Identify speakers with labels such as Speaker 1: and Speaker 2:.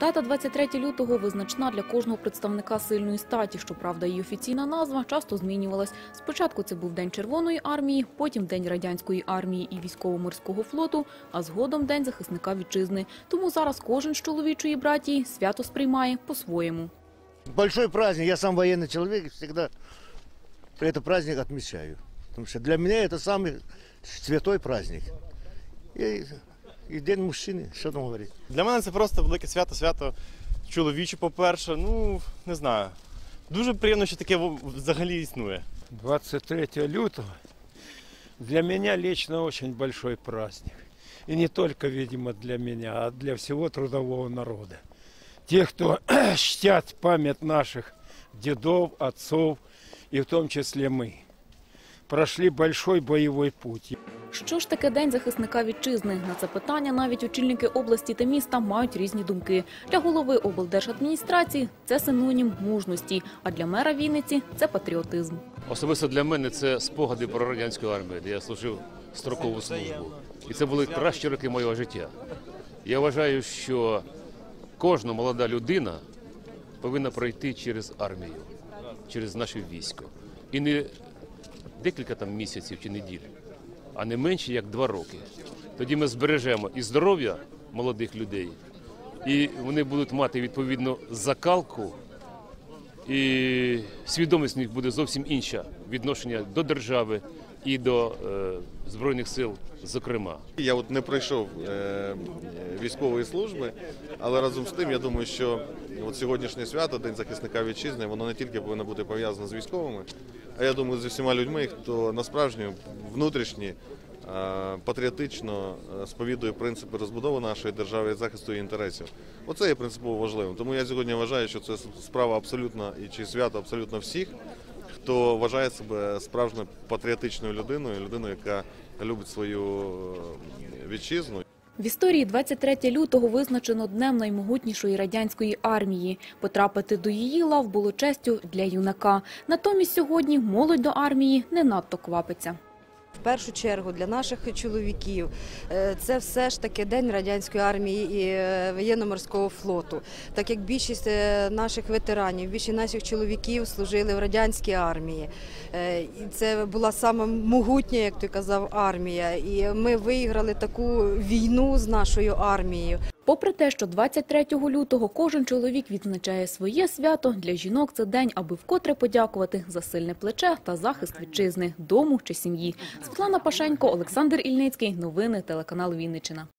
Speaker 1: Дата 23 лютого визначна для кожного представника сильної статі. Щоправда, її офіційна назва часто змінювалась. Спочатку це був День Червоної армії, потім День радянської армії і військово-морського флоту, а згодом День захисника вітчизни. Тому зараз кожен з чоловічої братії свято сприймає по-своєму.
Speaker 2: Большой праздник. Я сам военный человек и всегда этот праздник отмечаю. Потому что для меня это самый святой праздник. И, и День мужчины, что там говорить.
Speaker 3: Для мене це просто велике свято, свято чоловіче, по-перше. Ну, не знаю. Дуже приємно, що таке взагалі існує.
Speaker 4: 23 лютого для меня лично очень большой праздник. И не только, видимо, для меня, а для всего трудового народа. Те, кто чтят память наших дедов, отцов, и в том числе мы, прошли большой боевой путь.
Speaker 1: Що ж таке День захисника вітчизни? На це питання навіть очільники області та міста мають різні думки. Для голови облдержадміністрації це синонім мужності, а для мера Вінниці це патріотизм.
Speaker 5: Особисто для мене це спогади про радянську армію, де я служив строкову службу. І це були кращі роки моєго життя. Я вважаю, що кожна молода людина повинна пройти через армію, через наше військо. І не декілька там місяців чи неділь, а не менше як два роки. Тоді ми збережемо і здоров'я молодих людей, і вони будуть мати відповідну закалку і свідомість у них буде зовсім інша відношення до держави і до е, збройних сил, зокрема.
Speaker 6: Я от не пройшов е, військової служби, але разом з тим я думаю, що от сьогоднішнє свято, День захисника вітчизни, воно не тільки повинно бути пов'язане з військовими, а я думаю, зі всіма людьми, хто насправжньо внутрішні. е, Патріотично е, сповідує принципи розбудови нашої держави і захисту її інтересів. Оце є принципово важливим. Тому я сьогодні вважаю, що це справа абсолютно і чи свято абсолютно всіх, хто вважає себе справжньою патріотичною людиною, людиною, яка любить свою е, вітчизну.
Speaker 1: В історії 23 лютого визначено днем наймогутнішої радянської армії. Потрапити до її лав було честю для юнака. Натомість сьогодні молодь до армії не надто квапиться.
Speaker 7: В першу чергу для наших чоловіків е, це все ж таки день радянської армії і е, воєнно-морського флоту. Так як більшість е, наших ветеранів, більшість наших чоловіків служили в радянській армії. І це була саме могутня, як ти казав, армія. І ми виграли таку війну з нашою армією.
Speaker 1: Попри те, що 23 лютого кожен чоловік відзначає своє свято, для жінок це день, аби вкотре подякувати за сильне плече та захист вітчизни, дому чи сім'ї. Світлана Пашенько, Олександр Ільницький. Новини телеканал Вінниччина.